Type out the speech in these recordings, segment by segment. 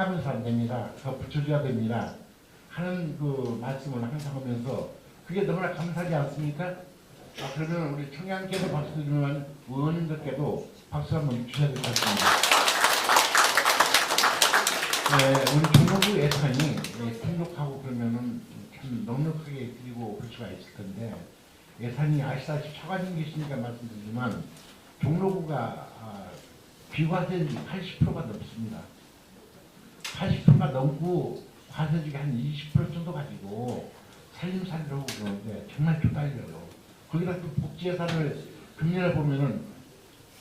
착하면서 안 됩니다. 더 붙여줘야 됩니다. 하는 그 말씀을 항상 하면서 그게 너무나 감사하지 않습니까? 아, 그러면 우리 청양께도 박수 드리면 의원님들께도 박수 한번 주셔야 될 것 같습니다. 네, 우리 종로구 예산이 예, 풍족하고 그러면은 참 넉넉하게 드리고 볼 수가 있을 텐데 예산이 아시다시피 처가진 계시니까 말씀드리지만 종로구가 아, 비과세율이 80%가 넘습니다. 80%가 넘고 과세율이 한20% 정도 가지고 살림살이를 하고 그러는데 정말 쪼달려요. 거기다 또 복지예산을 금년에 보면은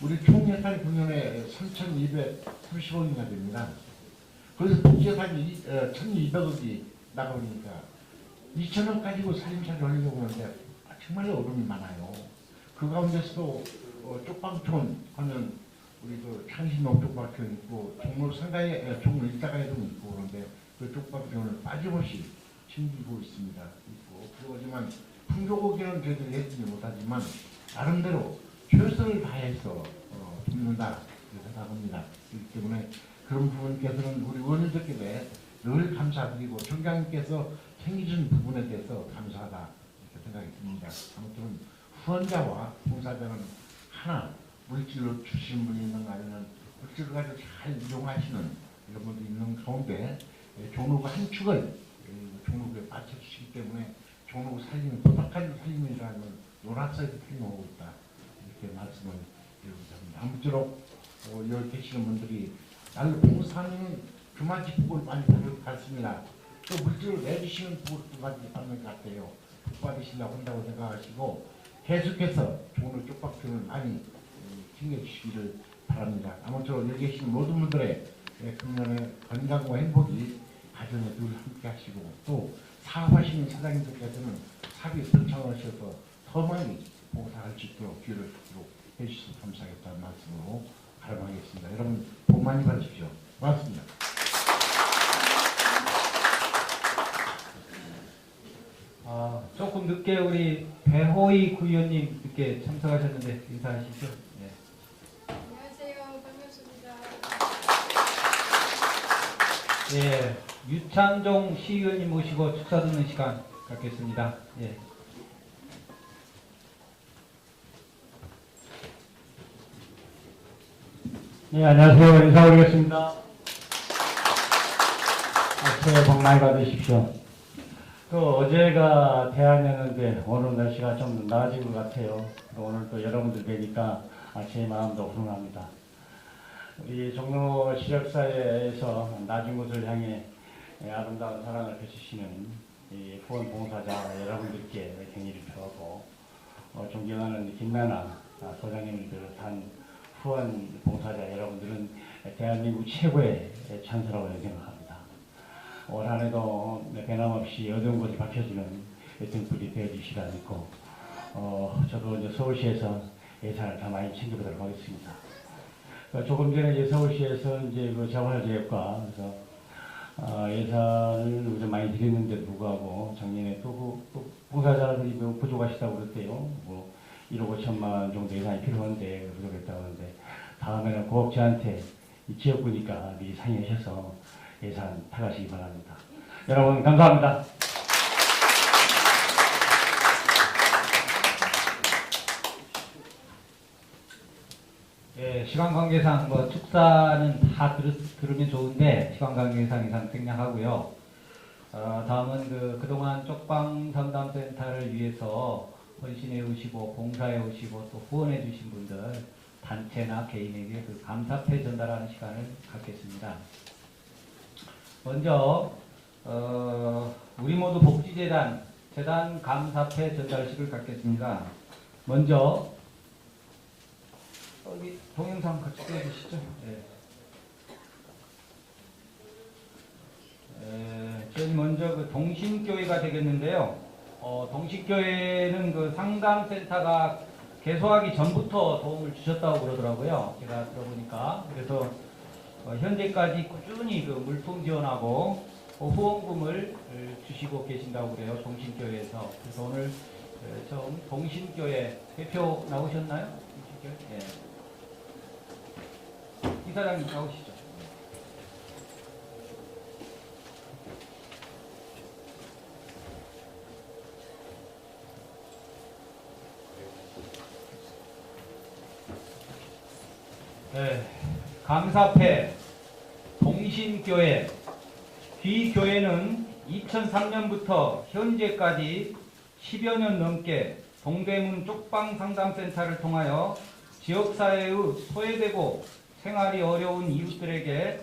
우리 총 예산이 금년에 3,230억이나 됩니다. 그래서 복지예산이 1,200억이 나가니까 2천억 가지고 살림살이 하려고 하는데 아, 정말 어려움이 많아요. 그 가운데서도 어, 쪽방촌 하면 우리 그 창신동 쪽방촌 있고 종로 상가에 에, 종로 일가에 좀 있고 그런데 그 쪽방촌을 빠짐없이 챙기고 있습니다. 있고 그러지만 풍조고기는 저희들이 해주지 못하지만 나름대로 최선을 다해서 어, 돕는다 생각합니다. 그렇기 때문에 그런 부분께서는 우리 의원님들께 늘 감사드리고 총장님께서 챙기준 부분에 대해서 감사하다 이렇게 생각이 듭니다. 아무튼 후원자와 봉사자는 하나 물질로 주신 분이 있는 거 아니면 물질을 가지고 잘 이용하시는 이런 분도 있는 가운데 예, 종로가 한 축을 예, 종로구에 바쳐주시기 때문에 종로구 살림이 포탁한 살림이라는 노란색이 살림하고 있다 이렇게 말씀을 드리고 합니다. 아무쪼록 어, 여기 계시는 분들이 나를 봉사하는 그만 복을 많이 받습니다. 또 물질을 내주시는 복도 많이 받는 것 같아요. 복 받으시려고 한다고 생각하시고 계속해서 종로 쪽박들을 많이 음, 챙겨주시기를 바랍니다. 아무쪼록 여기 계신 모든 분들의 예, 금년의 건강과 행복이 가정에 늘 함께 하시고 또 사업하시는 사장님들께서는 사업이 번창하셔서 더 많이 봉사할 수 있도록 기회를 주도록 해주셔서 감사하겠다는 말씀으로 가름하겠습니다. 여러분 복 많이 받으십시오. 고맙습니다. 아, 조금 늦게 우리 배호희 구의원님 늦게 참석하셨는데 인사하시죠. 네. 안녕하세요. 반갑습니다. 예, 유창종 시의원님 모시고 축사 듣는 시간 갖겠습니다. 예. 네, 안녕하세요. 인사 올리겠습니다. 아, 새해 복 많이 받으십시오. 그 어제가 대안이었는데 오늘 날씨가 좀 나아진 것 같아요. 또 오늘 또 여러분들 뵈니까 아, 제 마음도 훈훈합니다. 우리 종로 시력사회에서 낮은 곳을 향해 예, 아름다운 사랑을 펼치시는 이 후원 봉사자 여러분들께 경의를 표하고 어, 존경하는 김나나 아, 소장님을 비롯한 후원 봉사자 여러분들은 대한민국 최고의 찬사라고 생각합니다. 올 한해도 변함없이 어두운 곳이 밝혀지는 등불이 되어주시기 않고 어, 저도 이제 서울시에서 예산을 더 많이 챙겨보도록 하겠습니다. 어, 조금 전에 이제 서울시에서 이제 그 재활개혁과 그래서 어, 예산을 우리 많이 드렸는데도 불구하고 작년에 또, 그, 또 봉사자들이 뭐 부족하시다고 그랬대요. 뭐 1억 5천만 원 정도 예산이 필요한데 부족했다고 하는데 다음에는 이 지역구니까 미리 상의하셔서 예산 타가시기 바랍니다. 여러분 감사합니다. 예, 시간 관계상 뭐 축사는 다 들, 들으면 좋은데 시간 관계상 이상 생략하고요. 어, 다음은 그 그동안 쪽방 상담센터를 위해서 헌신해 오시고 봉사해 오시고 또 후원해 주신 분들 단체나 개인에게 그 감사패 전달하는 시간을 갖겠습니다. 먼저 어, 우리 모두 복지재단 재단 감사패 전달식을 갖겠습니다. 먼저 여기 동영상 같이 띄워주시죠. 네. 에, 저희 먼저 그 동신교회가 되겠는데요. 어, 동신교회는 그 상담센터가 개소하기 전부터 도움을 주셨다고 그러더라고요. 제가 들어보니까. 그래서 어, 현재까지 꾸준히 그 물품 지원하고 어, 후원금을 어, 주시고 계신다고 그래요. 동신교회에서. 그래서 오늘 어, 처음 동신교회 대표 나오셨나요? 동신교회? 예. 이사장님 나오시죠. 네, 감사패, 동신교회, 귀교회는 2003년부터 현재까지 10여 년 넘게 동대문 쪽방상담센터를 통하여 지역사회의 소외되고 생활이 어려운 이웃들에게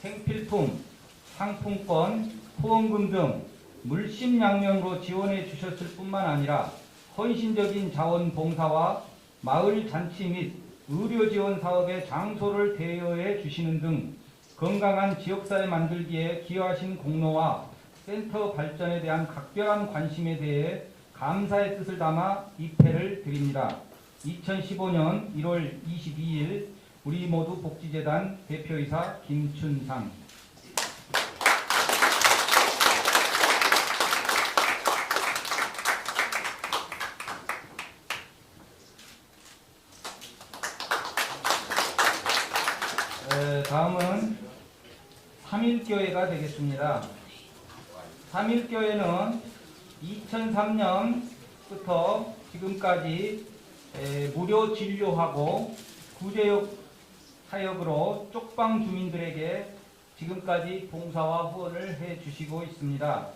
생필품, 상품권, 후원금 등 물심양면으로 지원해 주셨을 뿐만 아니라 헌신적인 자원봉사와 마을 잔치 및 의료 지원 사업의 장소를 대여해 주시는 등 건강한 지역사회 만들기에 기여하신 공로와 센터 발전에 대한 각별한 관심에 대해 감사의 뜻을 담아 입회를 드립니다. 2015년 1월 22일 우리 모두 복지재단 대표이사 김춘상 에, 다음은 3일교회가 되겠습니다. 3일교회는 2003년부터 지금까지 에, 무료 진료하고 구제역 사역으로 쪽방 주민들에게 지금까지 봉사와 후원을 해 주시고 있습니다.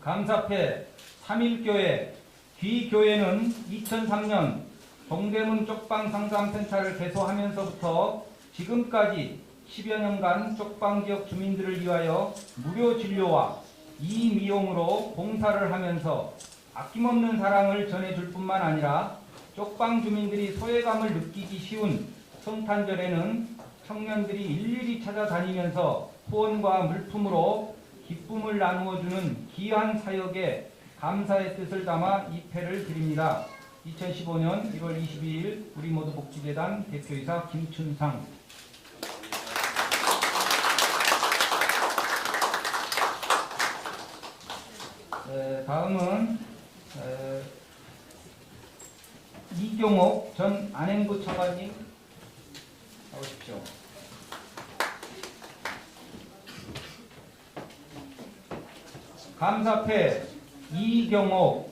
감사패 3일교회 귀교회는 2003년 동대문 쪽방 상담센터를 개소하면서부터 지금까지 10여 년간 쪽방 지역 주민들을 위하여 무료 진료와 이미용으로 봉사를 하면서 아낌없는 사랑을 전해줄 뿐만 아니라 쪽방 주민들이 소외감을 느끼기 쉬운 성탄절에는 청년들이 일일이 찾아다니면서 후원과 물품으로 기쁨을 나누어주는 귀한 사역에 감사의 뜻을 담아 입회를 드립니다. 2015년 1월 22일 우리 모두 복지재단 대표이사 김춘상 에, 다음은 에, 이경옥 전 안행부 차관님 나 오십시오. 감사패 이경옥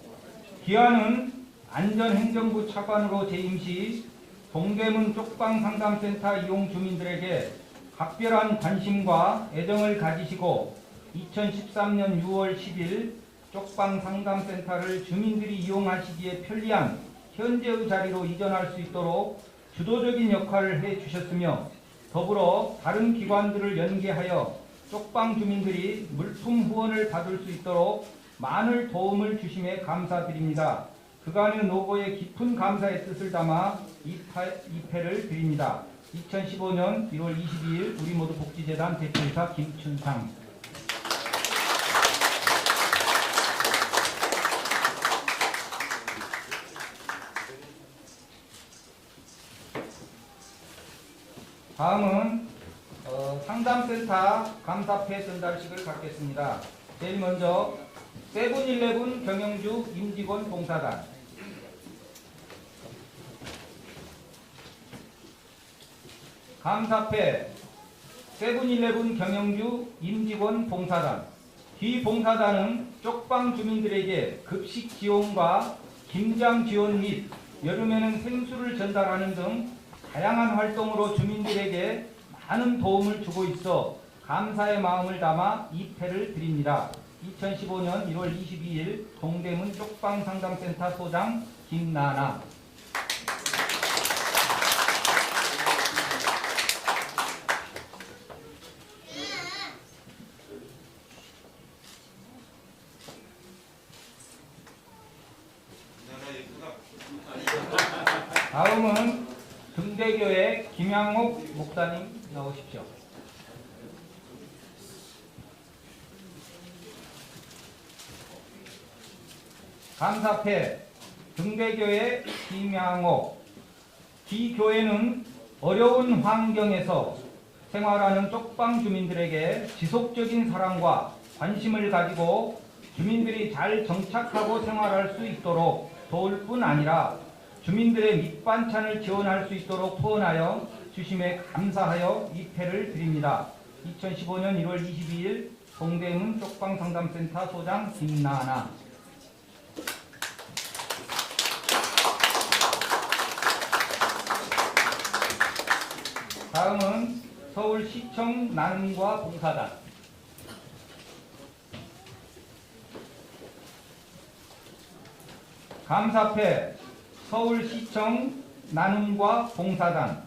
기한은 안전행정부 차관으로 재임 시 동대문 쪽방 상담센터 이용 주민들에게 각별한 관심과 애정을 가지시고 2013년 6월 10일 쪽방 상담센터를 주민들이 이용하시기에 편리한 현재의 자리로 이전할 수 있도록 주도적인 역할을 해 주셨으며 더불어 다른 기관들을 연계하여 쪽방 주민들이 물품 후원을 받을 수 있도록 많은 도움을 주심에 감사드립니다. 그간의 노고에 깊은 감사의 뜻을 담아 입회, 입회를 드립니다. 2015년 1월 22일 우리 모두 복지재단 대표이사 김춘상 다음은 어, 상담센터 감사패 전달식을 갖겠습니다. 제일 먼저 세븐일레븐 경영주 임직원 봉사단 감사패 세븐일레븐 경영주 임직원 봉사단 이 봉사단은 쪽방 주민들에게 급식 지원과 김장 지원 및 여름에는 생수를 전달하는 등 다양한 활동으로 주민들에게 많은 도움을 주고 있어 감사의 마음을 담아 입회를 드립니다. 2015년 1월 22일 동대문 쪽방 상담센터 소장 김나나 다음은 등대교회 김양옥 목사님 나오십시오. 감사패 등대교회 김양옥 기 교회는 어려운 환경에서 생활하는 쪽방 주민들에게 지속적인 사랑과 관심을 가지고 주민들이 잘 정착하고 생활할 수 있도록 도울 뿐 아니라 주민들의 밑반찬을 지원할 수 있도록 후원하여 주심에 감사하여 입회를 드립니다. 2015년 1월 22일 동대문 쪽방상담센터 소장 김나나 다음은 서울시청 나눔과 봉사단. 감사패 서울시청 나눔과 봉사단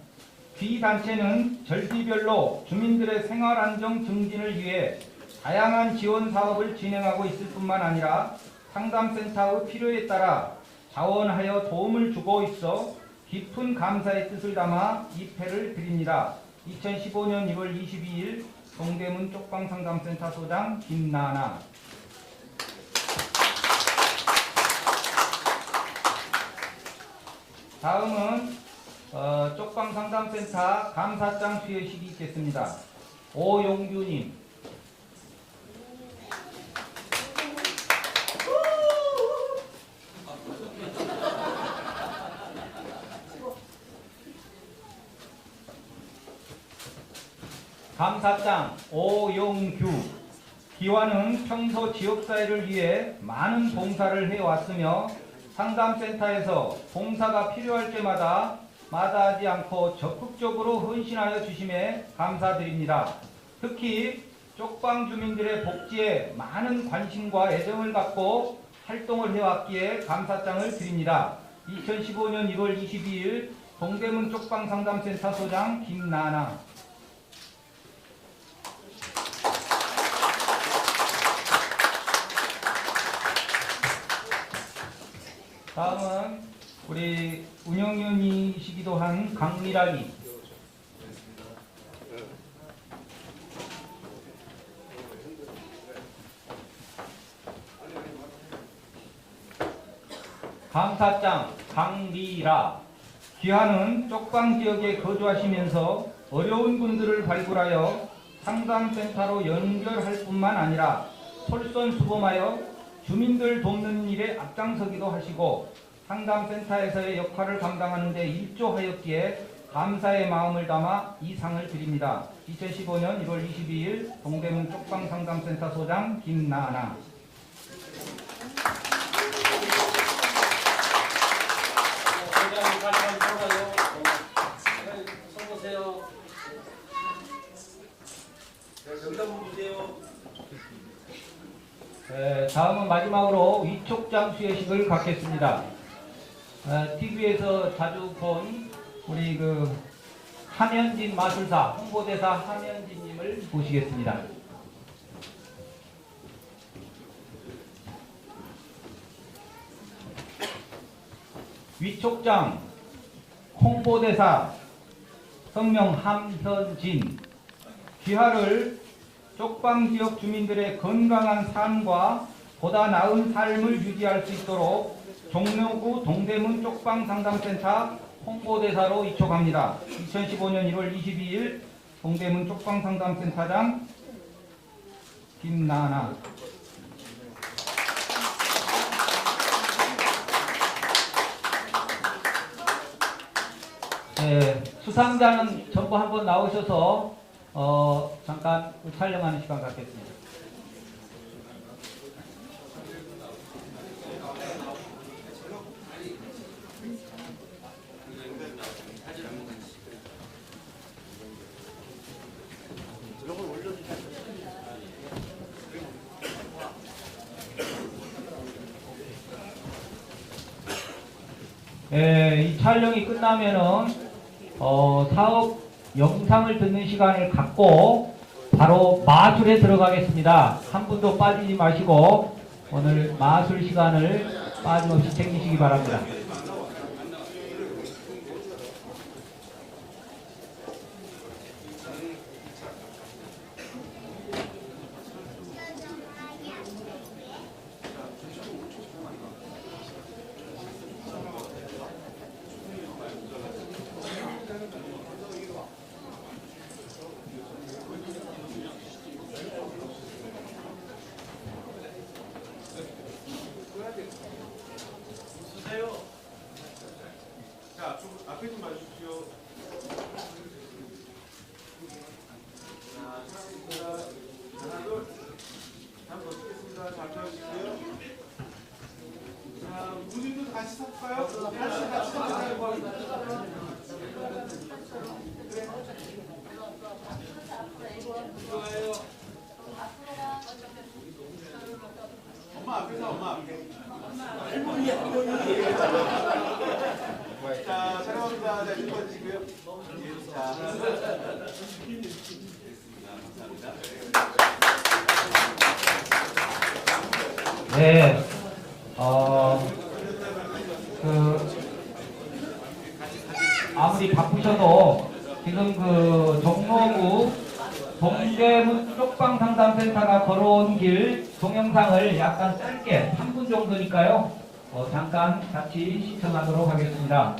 귀단체는 절기별로 주민들의 생활안정 증진을 위해 다양한 지원 사업을 진행하고 있을 뿐만 아니라 상담센터의 필요에 따라 자원하여 도움을 주고 있어 깊은 감사의 뜻을 담아 이 패를 드립니다. 2015년 1월 22일 동대문 쪽방상담센터 소장 김나나 다음은 어, 쪽방상담센터 감사장 수여식이 있겠습니다. 오용규님 감 사장 오용규 기와는 평소 지역사회를 위해 많은 봉사를 해왔으며 상담센터에서 봉사가 필요할 때마다 마다하지 않고 적극적으로 헌신하여 주심에 감사드립니다. 특히 쪽방 주민들의 복지에 많은 관심과 애정을 갖고 활동을 해왔기에 감사장을 드립니다. 2015년 1월 22일 동대문 쪽방 상담센터 소장 김나나 다음은 우리 운영위원이시기도 한 강미락이. 감사장 강미라. 귀하는 쪽방 지역에 거주하시면서 어려운 분들을 발굴하여 상담센터로 연결할 뿐만 아니라 솔선수범하여 주민들 돕는 일에 앞장서기도 하시고 상담센터에서의 역할을 감당하는 데 일조하였기에 감사의 마음을 담아 이 상을 드립니다. 2015년 1월 22일 동대문 쪽방상담센터 소장 김나나 네, 다음은 마지막으로 위촉장 수여식을 갖겠습니다. TV에서 자주 본 우리 그 함현진 마술사 홍보대사 함현진님을 모시겠습니다. 위촉장 홍보대사 성명 함현진 귀하를 쪽방 지역 주민들의 건강한 삶과 보다 나은 삶을 유지할 수 있도록 종로구 동대문 쪽방 상담센터 홍보대사로 이촉합니다. 2015년 1월 22일 동대문 쪽방 상담센터장 김나나 네, 수상자는 전부 한번 나오셔서 어, 잠깐 촬영하는 시간 갖겠습니다. 예, 이 촬영이 끝나면은 어, 사업 영상을 듣는 시간을 갖고 바로 마술에 들어가겠습니다. 한 분도 빠지지 마시고 오늘 마술 시간을 빠짐없이 챙기시기 바랍니다. 네. 어, 그, 아무리 바쁘셔도 지금 그 종로구 동대문 쪽방 상담센터가 걸어온 길 동영상을 약간 짧게 3분 정도니까요. 어, 잠깐 같이 시청하도록 하겠습니다.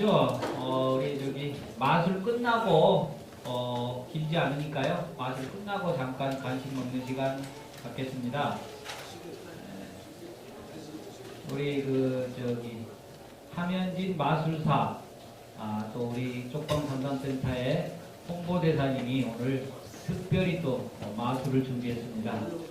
고프시죠? 어, 우리 저기 마술 끝나고 어, 길지 않으니까요. 마술 끝나고 잠깐 간식 먹는 시간 갖겠습니다. 에, 우리 그 저기 함현진 마술사 아, 또 우리 쪽방 담당센터의 홍보대사님이 오늘 특별히 또 어, 마술을 준비했습니다.